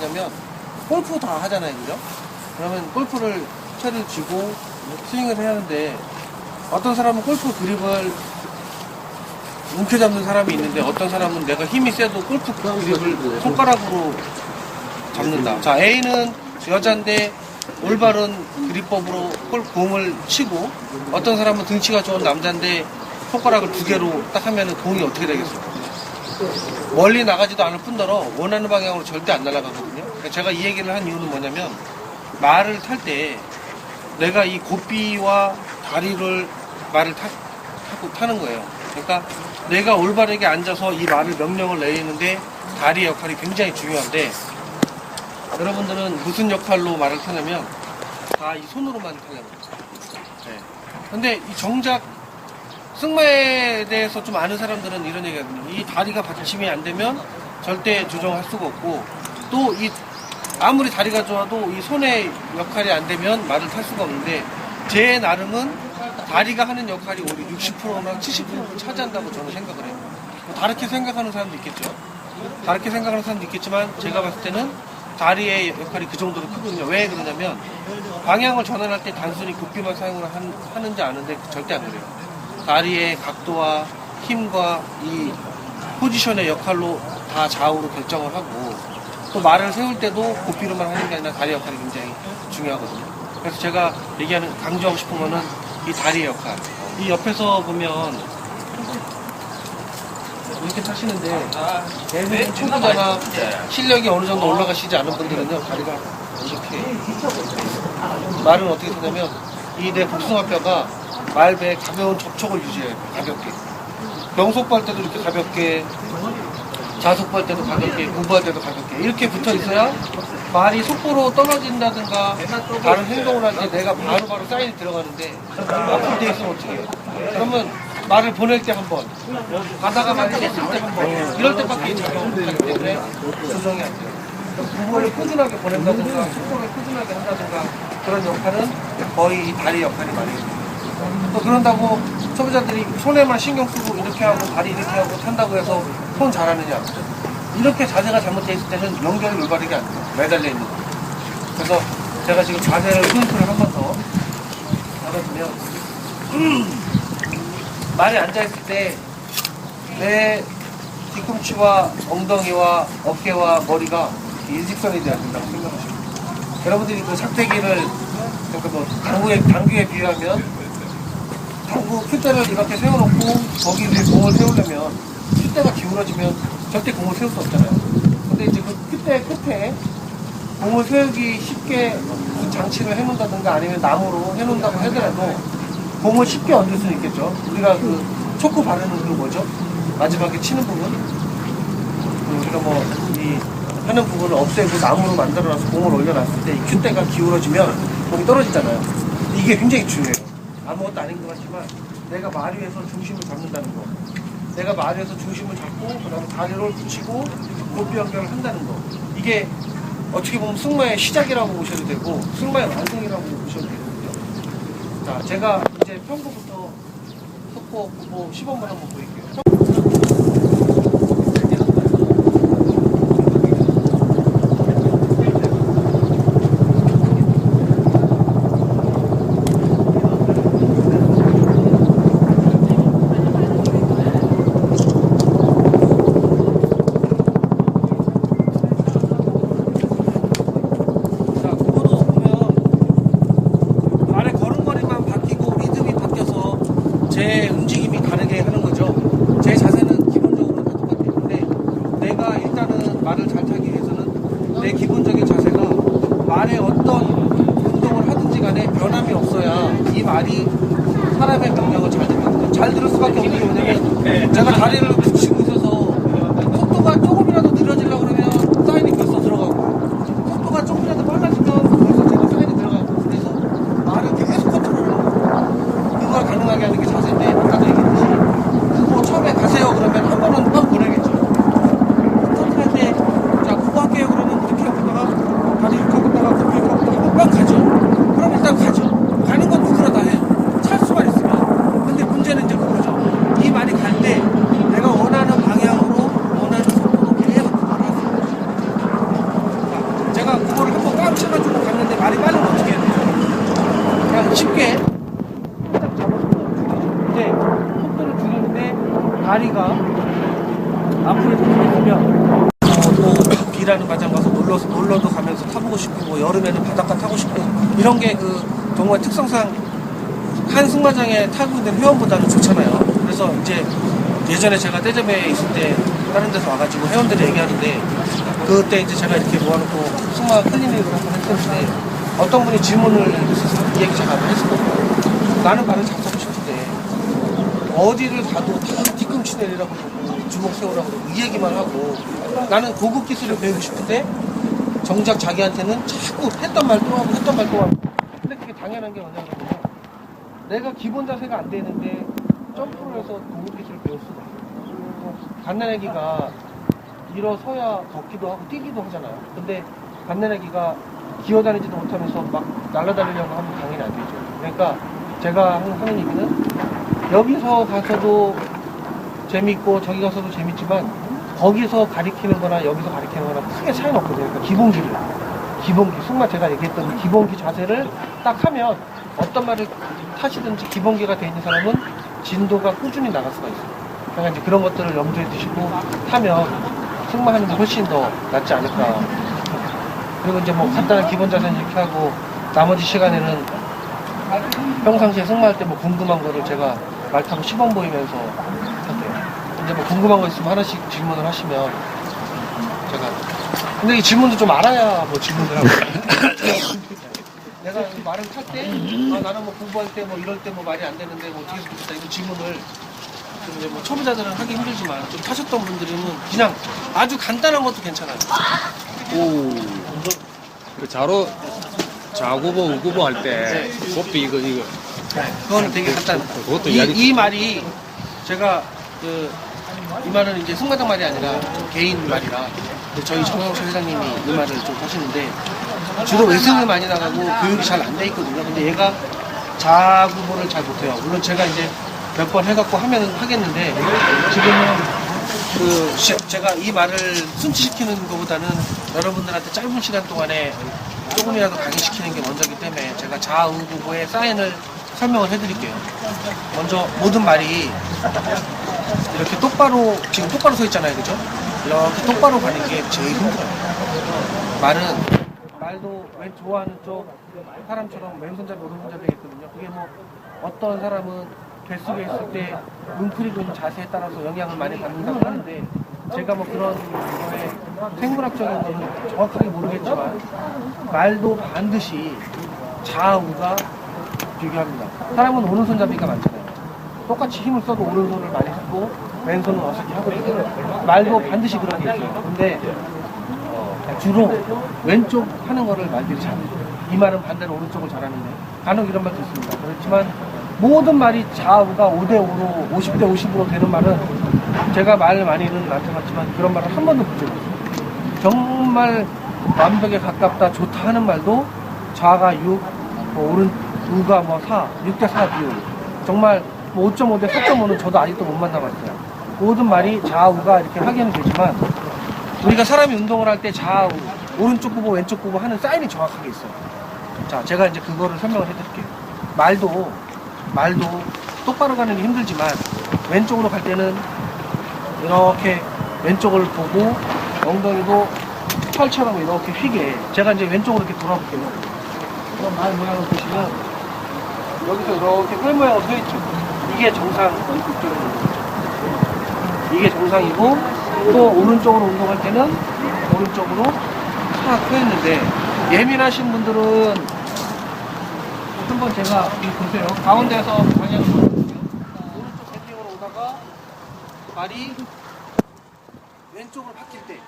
그러냐면 골프 다 하잖아요, 그죠? 그러면 골프를 채를 쥐고 스윙을 해야 하는데 어떤 사람은 골프 그립을 움켜 잡는 사람이 있는데 어떤 사람은 내가 힘이 세도 골프 그립을 손가락으로 잡는다. 자, A는 여자인데 올바른 그립법으로 골 공을 치고 어떤 사람은 등치가 좋은 남자인데 손가락을 두 개로 딱 하면은 공이 어떻게 되겠어요? 멀리 나가지도 않을 뿐더러 원하는 방향으로 절대 안 날아가거든요. 그러니까 제가 이 얘기를 한 이유는 뭐냐면 말을 탈 때 내가 이 고삐와 다리를 말을 타, 타고 타는 거예요. 그러니까 내가 올바르게 앉아서 이 말을 명령을 내리는데 다리의 역할이 굉장히 중요한데 여러분들은 무슨 역할로 말을 타냐면 다 이 손으로만 타려고 네. 근데 이 정작 승마에 대해서 좀 아는 사람들은 이런 얘기 하거든요. 이 다리가 받침이 안 되면 절대 조정할 수가 없고 또 이 아무리 다리가 좋아도 이 손의 역할이 안 되면 말을 탈 수가 없는데 제 나름은 다리가 하는 역할이 오히려 60%나 70%를 차지한다고 저는 생각을 해요. 뭐 다르게 생각하는 사람도 있겠죠. 다르게 생각하는 사람도 있겠지만 제가 봤을 때는 다리의 역할이 그 정도로 크거든요. 왜 그러냐면 방향을 전환할 때 단순히 굽기만 사용을 한- 하는지 아는데 절대 안 그래요. 다리의 각도와 힘과 이 포지션의 역할로 다 좌우로 결정을 하고 또 말을 세울 때도 고삐로만 하는 게 아니라 다리 역할이 굉장히 중요하거든요. 그래서 제가 얘기하는 강조하고 싶은 거는 이 다리의 역할. 이 옆에서 보면 이렇게 타시는데 대부분 초보자나 실력이 어느 정도 올라가시지 않은 분들은요 다리가 이렇게 말은 어떻게 타냐면 이 내 복숭아뼈가 말배에 가벼운 접촉을 유지해요 가볍게. 명속할 때도 이렇게 가볍게 자속할 때도 가볍게 공부할 때도 가볍게. 이렇게 붙어 있어야 말이 속도로 떨어진다든가 다른 행동을 할 때 내가 바로 바로 사인이 들어가는데 앞으로 돼 있으면 어떻게 해요 그러면 말을 보낼 때 한 번 가다가 깼을 때 한 번 이럴 때밖에 작용을 못하기 때문에 조정이 안 돼요. 구호를 꾸준하게 보낸다든가 속도를 꾸준하게 한다든가 그런 역할은 거의 이 다리 역할이 많이 해요 또 그런다고 소비자들이 손에만 신경 쓰고 이렇게 하고 다리 이렇게 하고 탄다고 해서 손 잘하느냐. 이렇게 자세가 잘못되어 있을 때는 연결이 올바르게 안 돼요. 매달려 있는 거. 그래서 제가 지금 자세를 포인트를 한 번 더 잡아주면 말이 앉아있을 때 내 뒤꿈치와 엉덩이와 어깨와 머리가 일직선이 돼야 된다고 돼요. 여러분들이 그 작대기를 그러니까 뭐 당구에, 당구에 비유하면 당구 큐대를 이렇게 세워놓고 거기 위에 공을 세우려면 큐대가 기울어지면 절대 공을 세울 수 없잖아요. 근데 이제 그 큐대 끝에 공을 세우기 쉽게 그 장치를 해놓는다든가 아니면 나무로 해놓는다고 하더라도 공을 쉽게 얹을 수는 있겠죠. 우리가 그 초코 바르는 그 뭐죠? 마지막에 치는 부분? 그 우리가 뭐이 하는 부분을 없애고 나무로 만들어놔서 공을 올려놨을 때 이 큐대가 기울어지면 공이 떨어지잖아요. 이게 굉장히 중요해요. 아무것도 아닌 것 같지만 내가 말 위에서 중심을 잡는다는 거. 내가 말 위에서 중심을 잡고 그 다음에 다리를 붙이고 고삐 연결을 한다는 거. 이게 어떻게 보면 승마의 시작이라고 보셔도 되고 승마의 완성이라고 보셔도 되거든요. 자, 제가 이제 평소부터 속보 보고 시범을 한번 보일게요. 자, 그거도 보면 발의 걸음걸이만 바뀌고 리듬이 바뀌어서 제 움직임이 다르게 하는 거죠. 제 자세는 기본적으로 다 똑같아요. 근데 내가 일단은 말을 잘 타기 위해서는 내 기본적인 자세가 말에 어떤 운동을 하든지 간에 변함이 없어야 이 말이 사람의 명령을 잘 듣거든요. 잘 들을 수밖에 없는 게 뭐냐면 제가 다리를 붙이고 있어서 속도가 조금이라도 느려지려고 그러면 사인이 벌써 들어가고 속도가 조금이라도 빨라지면 벌써 제가 사인이 들어가고 그래서 말을 계속 컨트롤을 하고 그걸 가능하게 하는 게 자세인데 아까도 얘기했듯이 그거 처음에 가세요 그러면 한 번은 빵 보내겠죠 스타트할 때자 그거 할게요 그러면 이렇게 하고 있다가 다리 이렇게 하고 있다가 그렇게 하고 있다가 한번 빵 가죠 그럼 일단 가죠 가는 건 누구나 다 해요 찰 수만 있으면 근데 문제는 이제 그거죠 이 말이 갈 때 내가 원하는 일하는 과장 가서 놀러, 놀러도 가면서 타보고 싶고 뭐 여름에는 바닷가 타고 싶고 이런 게 그 동호회 특성상 한 승마장에 타고 있는 회원보다는 좋잖아요. 그래서 이제 예전에 제가 떼잡에 있을 때 다른 데서 와가지고 회원들이 얘기하는데 그때 이제 제가 이렇게 모아놓고 승마 클리닉을 한번 했었는데 어떤 분이 질문을. 이 얘기 제가 했었거든요. 나는 말을 잘 타고 싶은데 어디를 가도 다 뒤꿈치 내리라고 주먹 세우라고 이 얘기만 하고 나는 고급 기술을 배우고 싶은데 정작 자기한테는 자꾸 했던 말 또 하고 했던 말 또 하고. 근데 그게 당연한 게 뭐냐면 내가 기본 자세가 안 되는데 점프를 해서 고급 기술을 배울 수가 없어요 갓난아기가 일어서야 걷기도 하고 뛰기도 하잖아요. 근데 갓난아기가 기어다니지도 못하면서 막 날아다니려고 하면 당연히 안 되죠. 그러니까 제가 하는 얘기는 여기서 가서도 재밌고 저기 가서도 재밌지만 거기서 가리키는 거나 여기서 가리키는 거나 크게 차이는 없거든요. 그러니까 기본기를. 기본기. 승마 제가 얘기했던 그 기본기 자세를 딱 하면 어떤 말을 타시든지 기본기가 돼 있는 사람은 진도가 꾸준히 나갈 수가 있어요. 그러니까 이제 그런 것들을 염두에 두시고 하면 승마하는 게 훨씬 더 낫지 않을까. 그리고 이제 뭐 간단한 기본 자세는 이렇게 하고 나머지 시간에는 평상시에 승마할 때 뭐 궁금한 거를 제가 말 타고 시범 보이면서. 이제 뭐 궁금한 거 있으면 하나씩 질문을 하시면 제가 근데 이 질문도 좀 알아야 뭐 질문을 하고 내가 이 말을 탈때 아, 나는 뭐 공부할 때 뭐 이럴 때 뭐 말이 안 되는데 뭐 어떻게 좋겠다 이런 질문을 좀 이제 뭐 초보자들은 하기 힘들지만 좀 타셨던 분들은 그냥 아주 간단한 것도 괜찮아요. 오. 그 자로 좌구보 우구보 할 때 그것도 이거 이거 그거는 되게 간단. 그것도 이, 이야기 이 말이 제가 그 이 말은 이제 승마당 말이 아니라 좀 개인 말이라 저희 정영철 회장님이 이 말을 좀 하시는데 주로 외승을 많이 나가고 교육이 잘 안 돼 있거든요. 근데 얘가 자구보를 잘 못해요. 물론 제가 이제 몇 번 해갖고 하면은 하겠는데 지금은 그 시- 제가 이 말을 순치시키는 것보다는 여러분들한테 짧은 시간 동안에 조금이라도 강의시키는 게 먼저기 때문에 제가 자우구보의 사인을 설명을 해드릴게요. 먼저 모든 말이 이렇게 똑바로 지금 똑바로 서 있잖아요, 그죠? 이렇게 똑바로 가는 게 제일 힘들어요. 말은 말도 왼 좋아하는 쪽 사람처럼 왼손잡이 오른손잡이 있거든요. 그게 뭐 어떤 사람은 뱃속에 있을 때 뭉클이고 있는 자세에 따라서 영향을 많이 받는다고 하는데 제가 뭐 그런 거에 생물학적인 거는 정확하게 모르겠지만 말도 반드시 좌우가 비교합니다. 사람은 오른손잡이가 많잖아요. 똑같이 힘을 써도 오른손을 많이 쓰고 왼손은 어설프게 하거든요. 말도 반드시 그런 게 있어요. 근데 어, 주로 왼쪽 하는 거를 말들이 잘해요. 이 말은 반대로 오른쪽을 잘하는데 간혹 이런 말도 있습니다. 그렇지만 모든 말이 좌우가 5대5로 50대 50으로 되는 말은 제가 말 많이는 안 해봤지만 그런 말을 한 번도 본 적이 없어요. 정말 완벽에 가깝다 좋다 하는 말도 좌가 6, 뭐 오른 우가 뭐 4, 6대 4 비율. 정말 뭐 5.5대 4.5는 저도 아직도 못 만나봤어요. 모든 말이 좌우가 이렇게 하기는 되지만 우리가 사람이 운동을 할 때 좌우 오른쪽 구보 왼쪽 구보 하는 사인이 정확하게 있어요. 자, 제가 이제 그거를 설명을 해드릴게요. 말도 말도 똑바로 가는 게 힘들지만 왼쪽으로 갈 때는 이렇게 왼쪽을 보고 엉덩이도 팔처럼 이렇게 휘게 제가 이제 왼쪽으로 이렇게 돌아볼게요. 그럼 말 모양을 보시면 여기서 이렇게 뿔 모양으로 서 있죠. 이게 정상 이게 정상이고 또 오른쪽으로 운동할 때는 오른쪽으로 탁서 있는데 예민하신 분들은 한번 제가 이 보세요. 가운데서 방향을 보여드릴게요. 오른쪽 밴딩으로 오다가 발이 왼쪽으로 바뀔 때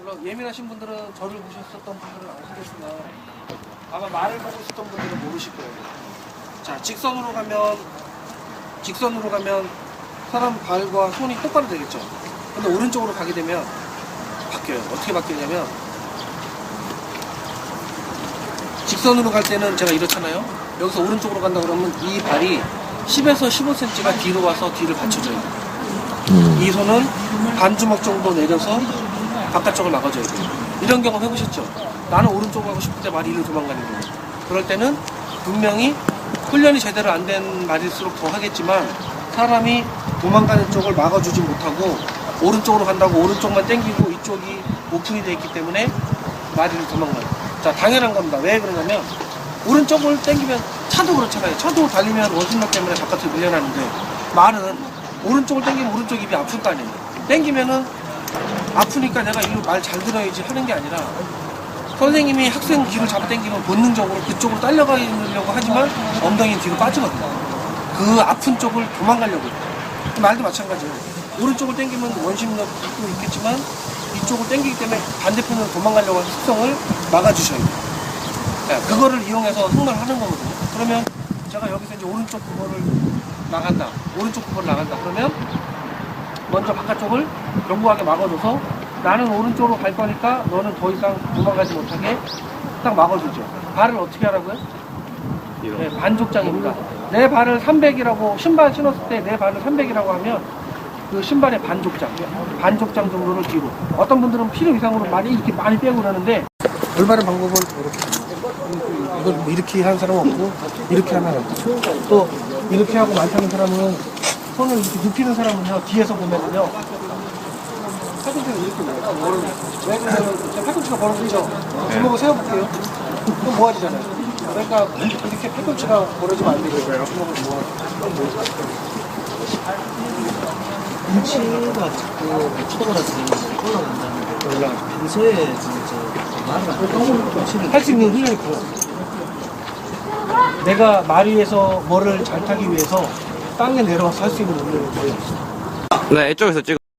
물론 예민하신 분들은 저를 보셨었던 분들은 아시겠지만 아마 말을 보고 있었던 분들은 모르실 거예요. 자, 직선으로 가면 직선으로 가면 사람 발과 손이 똑바로 되겠죠. 근데 오른쪽으로 가게 되면 바뀌어요. 어떻게 바뀌냐면 직선으로 갈 때는 제가 이렇잖아요. 여기서 오른쪽으로 간다 그러면 이 발이 10에서 15cm가 뒤로 와서 뒤를 받쳐줘요. 이 손은 반주먹 정도 내려서 바깥쪽을 막아줘야 돼요. 이런 경험 해보셨죠? 나는 오른쪽 가고 싶을 때 말이 이리로 도망가는 거예요. 그럴 때는 분명히 훈련이 제대로 안 된 말일수록 더 하겠지만 사람이 도망가는 쪽을 막아주지 못하고 오른쪽으로 간다고 오른쪽만 땡기고 이쪽이 오픈이 되어 있기 때문에 마리를 도망가요. 자, 당연한 겁니다. 왜 그러냐면, 오른쪽을 당기면 차도 그렇잖아요. 차도 달리면 원심력 때문에 바깥으로 밀려나는데, 말은 오른쪽을 당기면 오른쪽 입이 아플 거 아니에요. 당기면은 아프니까 내가 이로 말잘 들어야지 하는 게 아니라, 선생님이 학생 귀를 잡아 당기면 본능적으로 그쪽으로 딸려가려고 하지만 엉덩이 뒤로 빠지거든요. 그 아픈 쪽을 도망가려고 해요. 그 말도 마찬가지예요. 오른쪽을 당기면 원심력도 있겠지만 이쪽을 당기기 때문에 반대편으로 도망가려고 하는 습성을 막아주셔야 돼요. 자, 그거를 이용해서 흥을 하는 거거든요. 그러면 제가 여기서 이제 오른쪽 그거를 나간다. 오른쪽 그거를 나간다. 그러면 먼저 바깥쪽을 견고하게 막아줘서 나는 오른쪽으로 갈 거니까 너는 더 이상 도망가지 못하게 딱 막아주죠. 발을 어떻게 하라고요? 네, 반족장입니다. 내 발을 300이라고 신발 신었을 때 내 발을 300이라고 하면 그 신발의 반족장, 반족장 정도를 뒤로. 어떤 분들은 필요 이상으로 많이 이렇게 많이 빼고 그러는데 올바른 방법은 이렇게. 이걸 뭐 이렇게 하는 사람은 없고 이렇게 하면 없고 또 이렇게 하고 많다는 사람은 손을 이렇게 눕히는 사람은요 뒤에서 보면은요 팔꿈치가 이렇게 나요. 왜 그러냐면 제 팔꿈치가 벌어지죠. 주먹을 세워볼게요. 그럼 모아지잖아요. 그러니까 이렇게 팔꿈치가 벌어지면 안 되고요. 주먹을 모아. 인치가 자꾸 초도라서 올라간다는 게 올라가죠. 평소에 진짜 말을 할수 있는 훈련이 그거. 내가 말 위에서 뭐를 잘 타기 위해서 땅에 내려와서 할 수 있는 훈련이 거예요. 네, 이쪽에서 찍어.